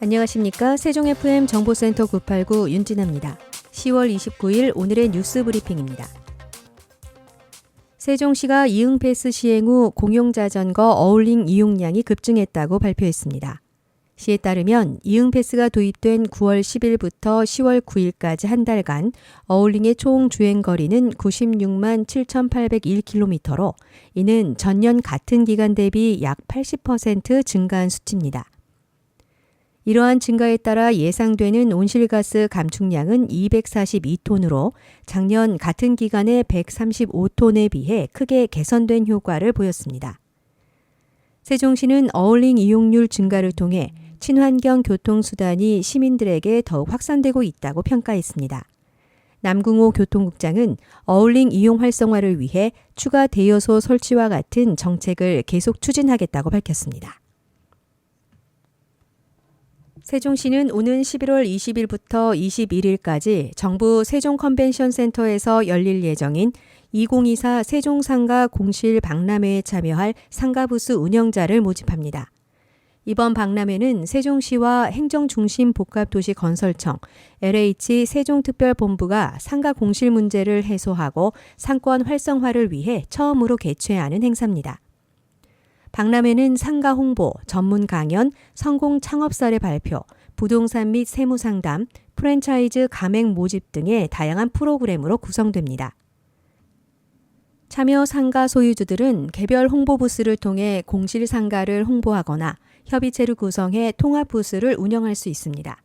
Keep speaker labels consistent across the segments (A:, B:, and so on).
A: 안녕하십니까. 세종 FM 정보센터 989 윤진아입니다. 10월 29일 오늘의 뉴스 브리핑입니다. 세종시가 이응패스 시행 후 공용자전거 어울링 이용량이 급증했다고 발표했습니다. 시에 따르면 이응패스가 도입된 9월 10일부터 10월 9일까지 한 달간 어울링의 총 주행 거리는 96만 7,801km로 이는 전년 같은 기간 대비 약 80% 증가한 수치입니다. 이러한 증가에 따라 예상되는 온실가스 감축량은 242톤으로 작년 같은 기간의 135톤에 비해 크게 개선된 효과를 보였습니다. 세종시는 어울링 이용률 증가를 통해 친환경 교통수단이 시민들에게 더욱 확산되고 있다고 평가했습니다. 남궁호 교통국장은 어울링 이용 활성화를 위해 추가 대여소 설치와 같은 정책을 계속 추진하겠다고 밝혔습니다. 세종시는 오는 11월 20일부터 21일까지 정부 세종 컨벤션 센터에서 열릴 예정인 2024 세종상가 공실 박람회에 참여할 상가부스 운영자를 모집합니다. 이번 박람회는 세종시와 행정중심 복합도시건설청, LH 세종특별본부가 상가 공실 문제를 해소하고 상권 활성화를 위해 처음으로 개최하는 행사입니다. 박람회는 상가 홍보, 전문 강연, 성공 창업 사례 발표, 부동산 및 세무 상담, 프랜차이즈 가맹 모집 등의 다양한 프로그램으로 구성됩니다. 참여 상가 소유주들은 개별 홍보 부스를 통해 공실 상가를 홍보하거나 협의체를 구성해 통합 부스를 운영할 수 있습니다.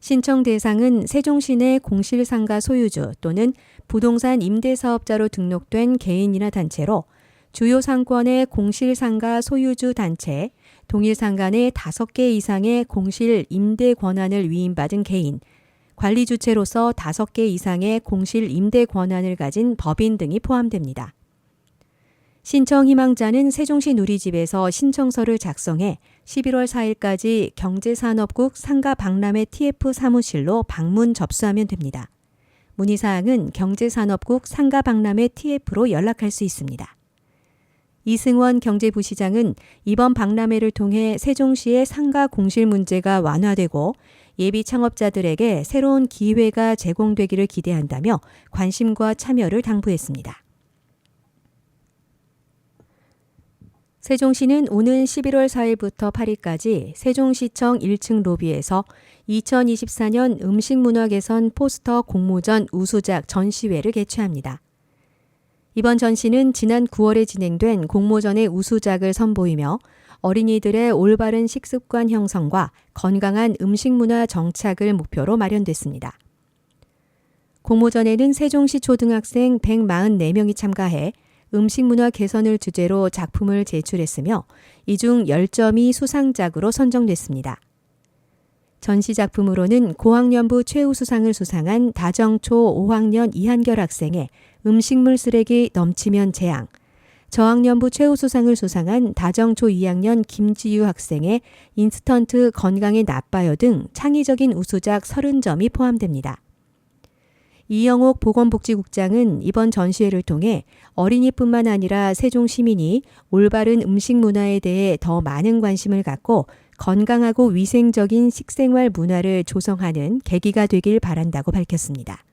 A: 신청 대상은 세종시 내 공실 상가 소유주 또는 부동산 임대 사업자로 등록된 개인이나 단체로 주요 상권의 공실 상가 소유주 단체, 동일 상간의 5개 이상의 공실 임대 권한을 위임받은 개인, 관리 주체로서 5개 이상의 공실 임대 권한을 가진 법인 등이 포함됩니다. 신청 희망자는 세종시 누리집에서 신청서를 작성해 11월 4일까지 경제산업국 상가 박람회 TF 사무실로 방문 접수하면 됩니다. 문의사항은 경제산업국 상가 박람회 TF로 연락할 수 있습니다. 이승원 경제부시장은 이번 박람회를 통해 세종시의 상가 공실 문제가 완화되고 예비 창업자들에게 새로운 기회가 제공되기를 기대한다며 관심과 참여를 당부했습니다. 세종시는 오는 11월 4일부터 8일까지 세종시청 1층 로비에서 2024년 음식문화 개선 포스터 공모전 우수작 전시회를 개최합니다. 이번 전시는 지난 9월에 진행된 공모전의 우수작을 선보이며 어린이들의 올바른 식습관 형성과 건강한 음식 문화 정착을 목표로 마련됐습니다. 공모전에는 세종시 초등학생 144명이 참가해 음식 문화 개선을 주제로 작품을 제출했으며 이 중 10점이 수상작으로 선정됐습니다. 전시 작품으로는 고학년부 최우수상을 수상한 다정초 5학년 이한결 학생의 음식물 쓰레기 넘치면 재앙, 저학년부 최우수상을 수상한 다정초 2학년 김지유 학생의 인스턴트 건강에 나빠요 등 창의적인 우수작 30점이 포함됩니다. 이영옥 보건복지국장은 이번 전시회를 통해 어린이뿐만 아니라 세종 시민이 올바른 음식 문화에 대해 더 많은 관심을 갖고 건강하고 위생적인 식생활 문화를 조성하는 계기가 되길 바란다고 밝혔습니다.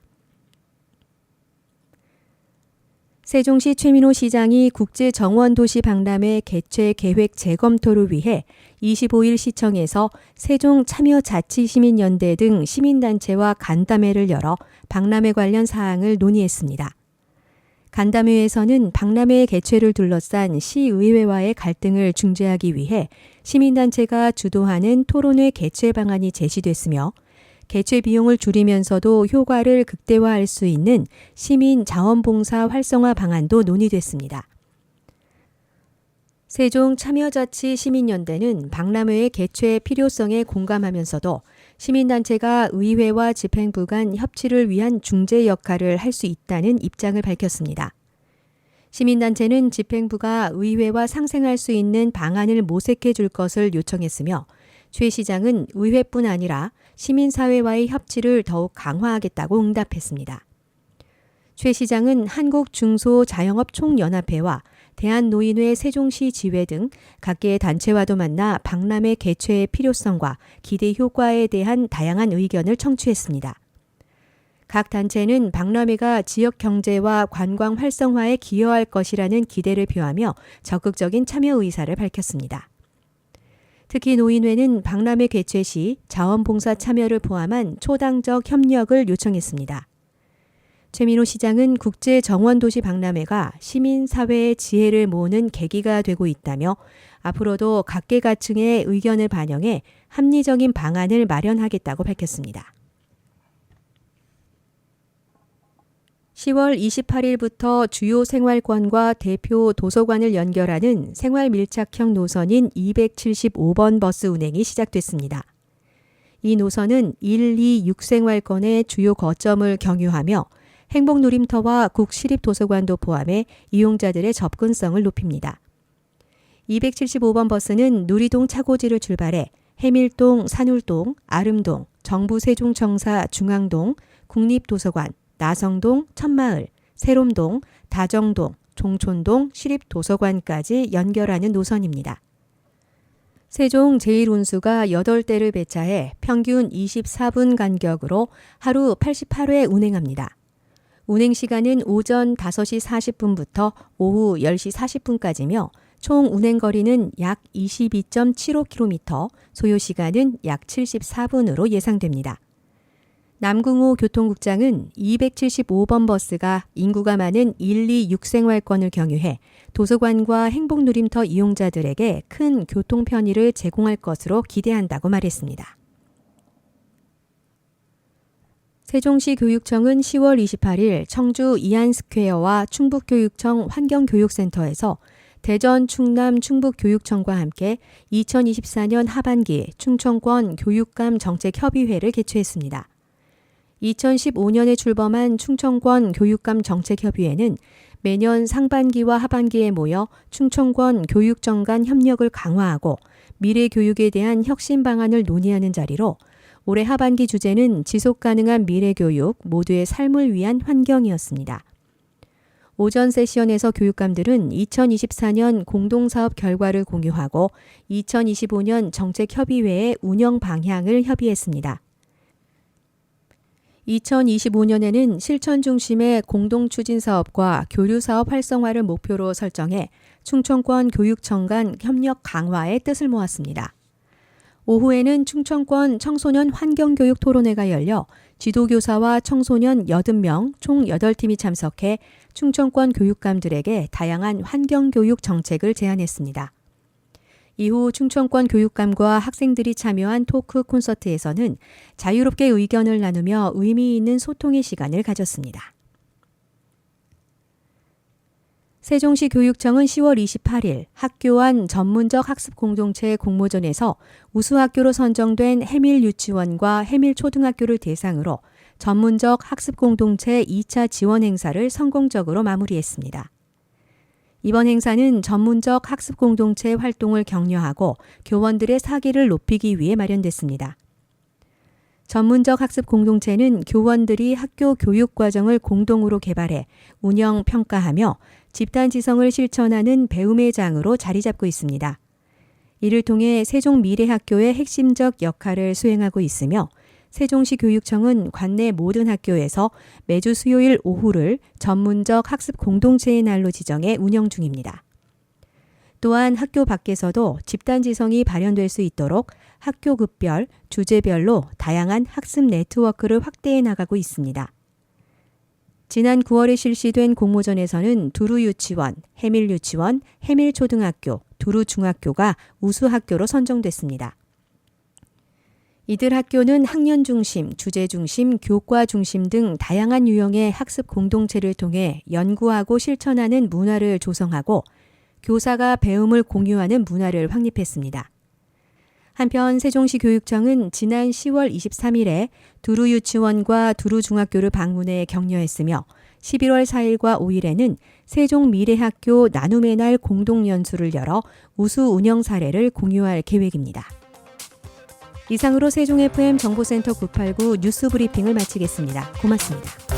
A: 세종시 최민호 시장이 국제 정원 도시 박람회 개최 계획 재검토를 위해 25일 시청에서 세종 참여 자치 시민연대 등 시민단체와 간담회를 열어 박람회 관련 사항을 논의했습니다. 간담회에서는 박람회 개최를 둘러싼 시의회와의 갈등을 중재하기 위해 시민단체가 주도하는 토론회 개최 방안이 제시됐으며 개최 비용을 줄이면서도 효과를 극대화할 수 있는 시민 자원봉사 활성화 방안도 논의됐습니다. 세종 참여자치 시민연대는 박람회의 개최 필요성에 공감하면서도 시민단체가 의회와 집행부 간 협치를 위한 중재 역할을 할 수 있다는 입장을 밝혔습니다. 시민단체는 집행부가 의회와 상생할 수 있는 방안을 모색해 줄 것을 요청했으며 최 시장은 의회뿐 아니라 시민사회와의 협치를 더욱 강화하겠다고 응답했습니다. 최 시장은 한국중소자영업총연합회와 대한노인회 세종시 지회 등 각계의 단체와도 만나 박람회 개최의 필요성과 기대 효과에 대한 다양한 의견을 청취했습니다. 각 단체는 박람회가 지역 경제와 관광 활성화에 기여할 것이라는 기대를 표하며 적극적인 참여 의사를 밝혔습니다. 특히 노인회는 박람회 개최 시 자원봉사 참여를 포함한 초당적 협력을 요청했습니다. 최민호 시장은 국제 정원 도시 박람회가 시민 사회의 지혜를 모으는 계기가 되고 있다며 앞으로도 각계각층의 의견을 반영해 합리적인 방안을 마련하겠다고 밝혔습니다. 10월 28일부터 주요 생활권과 대표 도서관을 연결하는 생활 밀착형 노선인 275번 버스 운행이 시작됐습니다. 이 노선은 1, 2, 6생활권의 주요 거점을 경유하며 행복놀림터와 국시립도서관도 포함해 이용자들의 접근성을 높입니다. 275번 버스는 누리동 차고지를 출발해 해밀동, 산울동, 아름동, 정부 세종청사 중앙동, 국립도서관, 나성동, 천마을, 세롬동, 다정동, 종촌동, 시립도서관까지 연결하는 노선입니다. 세종 제1운수가 8대를 배차해 평균 24분 간격으로 하루 88회 운행합니다. 운행 시간은 오전 5시 40분부터 오후 10시 40분까지며 총 운행 거리는 약 22.75km, 소요 시간은 약 74분으로 예상됩니다. 남궁호 교통국장은 275번 버스가 인구가 많은 1, 2, 6생활권을 경유해 도서관과 행복누림터 이용자들에게 큰 교통 편의를 제공할 것으로 기대한다고 말했습니다. 세종시 교육청은 10월 28일 청주 이안스퀘어와 충북교육청 환경교육센터에서 대전, 충남, 충북교육청과 함께 2024년 하반기 충청권 교육감 정책협의회를 개최했습니다. 2015년에 출범한 충청권 교육감 정책협의회는 매년 상반기와 하반기에 모여 충청권 교육청 간 협력을 강화하고 미래 교육에 대한 혁신 방안을 논의하는 자리로 올해 하반기 주제는 지속 가능한 미래 교육 모두의 삶을 위한 환경이었습니다. 오전 세시연에서 교육감들은 2024년 공동사업 결과를 공유하고 2025년 정책협의회의 운영 방향을 협의했습니다. 2025년에는 실천 중심의 공동 추진 사업과 교류 사업 활성화를 목표로 설정해 충청권 교육청 간 협력 강화에 뜻을 모았습니다. 오후에는 충청권 청소년 환경교육 토론회가 열려 지도교사와 청소년 80명 총 8팀이 참석해 충청권 교육감들에게 다양한 환경교육 정책을 제안했습니다. 이후 충청권 교육감과 학생들이 참여한 토크 콘서트에서는 자유롭게 의견을 나누며 의미 있는 소통의 시간을 가졌습니다. 세종시 교육청은 10월 28일 학교 안 전문적 학습 공동체 공모전에서 우수학교로 선정된 해밀 유치원과 해밀 초등학교를 대상으로 전문적 학습 공동체 2차 지원 행사를 성공적으로 마무리했습니다. 이번 행사는 전문적 학습 공동체 활동을 격려하고 교원들의 사기를 높이기 위해 마련됐습니다. 전문적 학습 공동체는 교원들이 학교 교육 과정을 공동으로 개발해 운영 평가하며 집단 지성을 실천하는 배움의 장으로 자리 잡고 있습니다. 이를 통해 세종 미래학교의 핵심적 역할을 수행하고 있으며 세종시 교육청은 관내 모든 학교에서 매주 수요일 오후를 전문적 학습 공동체의 날로 지정해 운영 중입니다. 또한 학교 밖에서도 집단 지성이 발현될 수 있도록 학교급별, 주제별로 다양한 학습 네트워크를 확대해 나가고 있습니다. 지난 9월에 실시된 공모전에서는 두루 유치원, 해밀 유치원, 해밀 초등학교, 두루 중학교가 우수 학교로 선정됐습니다. 이들 학교는 학년 중심, 주제 중심, 교과 중심 등 다양한 유형의 학습 공동체를 통해 연구하고 실천하는 문화를 조성하고 교사가 배움을 공유하는 문화를 확립했습니다. 한편 세종시 교육청은 지난 10월 23일에 두루 유치원과 두루 중학교를 방문해 격려했으며 11월 4일과 5일에는 세종 미래학교 나눔의 날 공동연수를 열어 우수 운영 사례를 공유할 계획입니다. 이상으로 세종 FM 정보센터 989 뉴스 브리핑을 마치겠습니다. 고맙습니다.